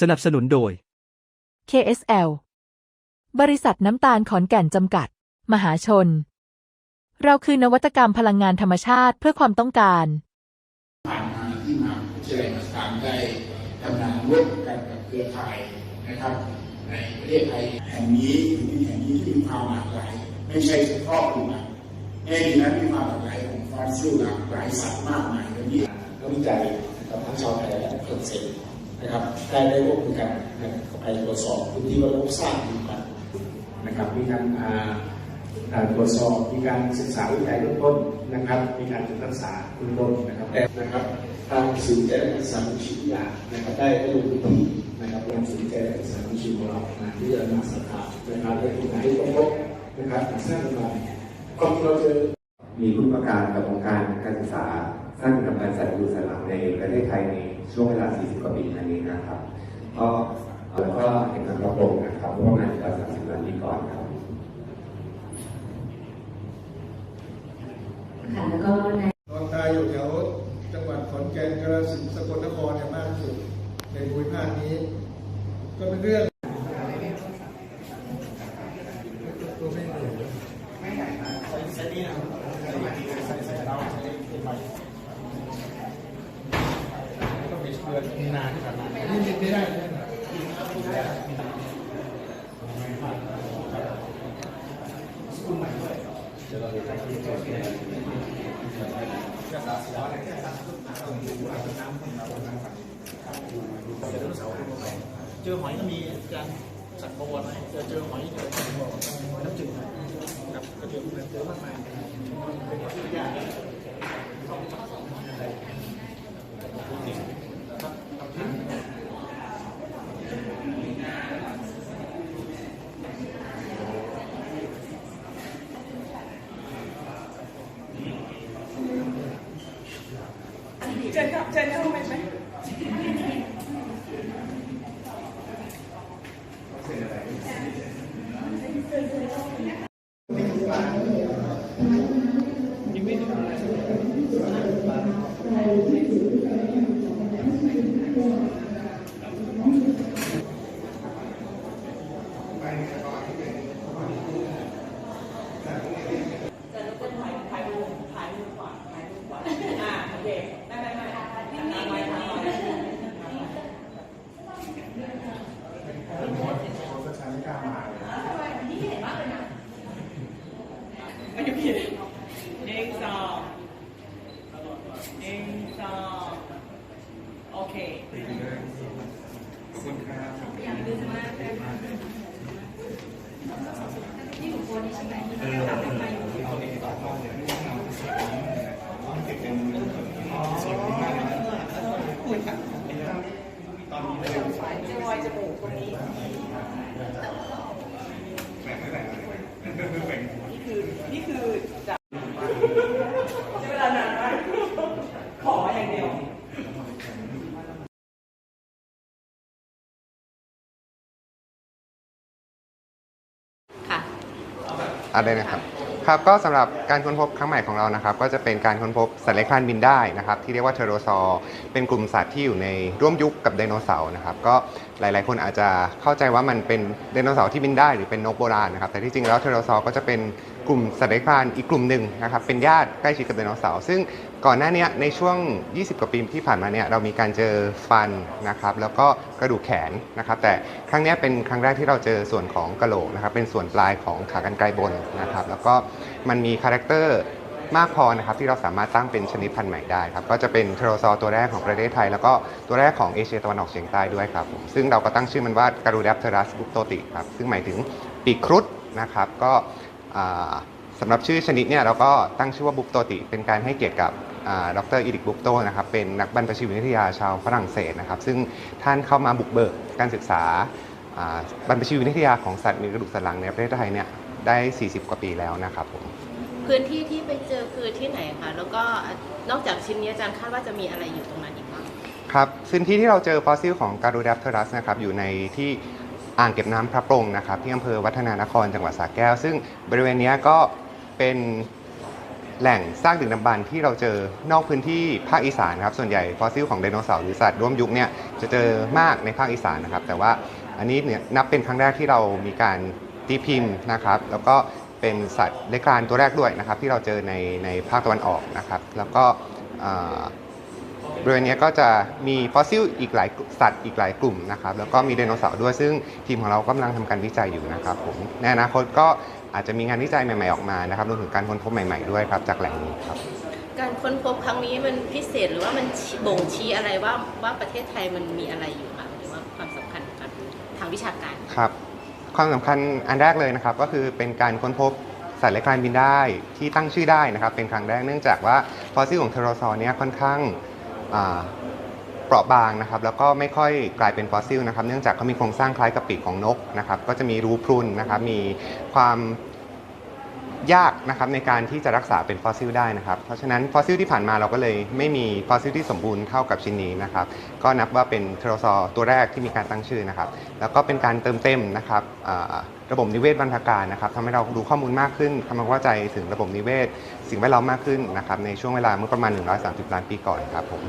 สนับสนุนโดย KSL บริษัทน้ำตาลขอนแก่นจำกัด มหาชน เราคือนวัตกรรมพลังงานธรรมชาติเพื่อความต้องการ ผ่านมาที่มหาวิทยาลัยมหาสารได้ทำงานร่วมกันกับเครือข่ายนะครับ ในประเทศไทยแห่งนี้คือที่แห่งนี้ที่มีความหลากหลายไม่ใช่เฉพาะกลุ่มในที่นั้นมีความหลากหลายของฟอสซิลหลากหลายสัตว์มากมายและนี่นักวิจัยนะครับทั้งชาวไทยและฝรั่งเศส นะครับได้ได้ร่วมมือกันนะครับไปตรวจสอบพื้นที่ว่าพบสร้างอยู่กันนะครับมีการอ่าการตรวจสอบมีการศึกษาวิจัยเบื้องต้นนะครับ มีการศึกษาเบื้องต้นนะครับแต่นะครับทางศูนย์วิจัยและศึกษาวิทยานะครับได้ได้ลงพื้นที่นะครับทางศูนย์วิจัยและศึกษาวิทยาของเรานะที่จะมาสาขานะครับได้ทุนให้ครบนะครับสร้างขึ้นมาความที่เราเจอมีผู้ประการกับองค์การการศึกษา สร้างกำลังสัตว์อยู่สันหลังในประเทศไทยในช่วงเวลา 40 กว่าปีมานี้นะครับก็แล้วก็เห็นการรับรองนะครับประมาณการสามสิบวันนี้ก่อนครับค่ะแล้วก็ในนอนตายอยู่แถวจังหวัดขอนแก่นกระสินธุ์สกลนครเนี่ยมากที่สุดในภูมิภาคนี้ ก็เป็นเรื่องตัวไม่เหนื่อยต้องมี เชือกนานขนาดนี้นี่ไม่ได้เลยเจอหอยก็มีการสัตว์ประวัตินะเจอเจอหอยเจอน้ำจืดครับก็เจอเจอมากมายเป็นที่ยาก 剪掉，剪掉后面。 จะรอยจมูกตรงนี้นี่คือนี่คือจะใช้เวลานานมากขออย่างเดียวค่ะอะไรนะครับ ครับก็สำหรับการค้นพบครั้งใหม่ของเรานะครับ ก็จะเป็นการค้นพบสัตว์เลื้อยคลานบินได้นะครับ ที่เรียกว่าเทโรซอร์เป็นกลุ่มสัตว์ที่อยู่ในร่วมยุคกับไดโนเสาร์นะครับ ก็หลาย ๆ คนอาจจะเข้าใจว่ามันเป็นไดโนเสาร์ที่บินได้หรือเป็นนกโบราณนะครับ แต่ที่จริงแล้วเทโรซอร์ก็จะเป็นกลุ่มสัตว์เลื้อยคลานอีกกลุ่มหนึ่งนะครับ เป็นญาติใกล้ชิดกับไดโนเสาร์ซึ่ง ก่อนหน้านี้ในช่วง 20 กว่าปีที่ผ่านมาเนี่ยเรามีการเจอฟันนะครับแล้วก็กระดูกแขนนะครับแต่ครั้งนี้เป็นครั้งแรกที่เราเจอส่วนของกระโหลกนะครับเป็นส่วนปลายของขากรรไกรบนนะครับแล้วก็มันมีคาแรคเตอร์มากพอนะครับที่เราสามารถตั้งเป็นชนิดพันธุ์ใหม่ได้ครับก็จะเป็นเทโรซอร์ตัวแรกของประเทศไทย แล้วก็ตัวแรกของเอเชียตะวันออกเฉียงใต้ด้วยครับผมซึ่งเราก็ตั้งชื่อมันว่าการูดัปเทรัสบุปโตติครับซึ่งหมายถึงปีกครุฑนะครับก็สำหรับชื่อชนิดเนี่ยเราก็ตั้งชื่อว่าบุปโตติ เป็นการให้เกียรติกับ ดรอีริกบุปโตนะครับเป็นนักบรรพชีวิทยาชาวฝรั่งเศสนะครับ ซึ่งท่านเข้ามาบุกเบิกการศึกษาอ่าบรรพชีวิทยาของสัตว์มีกระดูกสันหลังในประเทศไทยเนี่ยได้ 40 กว่าปีแล้วนะครับผมพื้นที่ที่ไปเจอคือที่ไหนคะแล้วก็นอกจากชิ้นนี้อาจารย์คาดว่าจะมีอะไรอยู่ตรงนั้นอีกบ้างครับพื้นที่ที่เราเจอฟอสซิลของการูดัปเทรัสนะครับอยู่ในที่อ่างเก็บน้ำพระปรงนะครับที่อำเภอวัฒนานครจังหวัดสระแก้ว ซึ่งบริเวณเนี้ยก็เป็น แหล่งซากดึกดำบรรพ์ที่เราเจอนอกพื้นที่ภาคอีสานครับส่วนใหญ่ฟอสซิลของไดโนเสาร์หรือสัตว์ร่วมยุคเนี่ยจะเจอมากในภาคอีสานนะครับ แต่ว่าอันนี้เนี่ยนับเป็นครั้งแรกที่เรามีการตีพิมพ์นะครับ แล้วก็เป็นสัตว์เลื้อยคลานตัวแรกด้วยนะครับ ที่เราเจอในในภาคตะวันออกนะครับ แล้วก็บริเวณนี้ก็จะมีฟอสซิลอีกหลายสัตว์อีกหลายกลุ่มนะครับ แล้วก็มีไดโนเสาร์ด้วยซึ่งทีมของเรากำลังทำการวิจัยอยู่นะครับผมในอนาคตก็ อาจจะมีงานวิจัยใหม่ ๆ ออกมานะครับรวมถึงการค้นพบใหม่ ๆด้วยครับจากแหล่งนี้ครับ การค้นพบครั้งนี้มันพิเศษหรือว่ามันบ่งชี้อะไรว่าว่าประเทศไทยมันมีอะไรอยู่คะหรือว่าความสำคัญกับทางวิชาการครับความสำคัญอันแรกเลยนะครับ ก็คือเป็นการค้นพบสัตว์เลื้อยคลานบินได้ที่ตั้งชื่อได้นะครับ เป็นครั้งแรกเนื่องจากว่าฟอสซิลของเทโรซอร์เนี้ยค่อนข้างอ่า เปราะบางนะครับแล้วก็ไม่ค่อยกลายเป็นฟอสซิลนะครับเนื่องจากเขามีโครงสร้างคล้ายกับปีกของนกนะครับก็จะมีรูพรุนนะครับมีความยากนะครับในการที่จะรักษาเป็นฟอสซิลได้นะครับ เพราะฉะนั้นฟอสซิลที่ผ่านมาเราก็เลยไม่มีฟอสซิลที่สมบูรณ์เท่ากับชิ้นนี้นะครับ ก็นับว่าเป็นเทโรซอตัวแรกที่มีการตั้งชื่อนะครับ แล้วก็เป็นการเติมเต็มนะครับระบบนิเวศบรรพการนะครับทำให้เราดูข้อมูลมากขึ้นทำให้เราเข้าใจถึงระบบนิเวศ สิ่งแวดล้อมมากขึ้นนะครับในช่วงเวลาเมื่อประมาณ 130 ล้านปีก่อนครับผม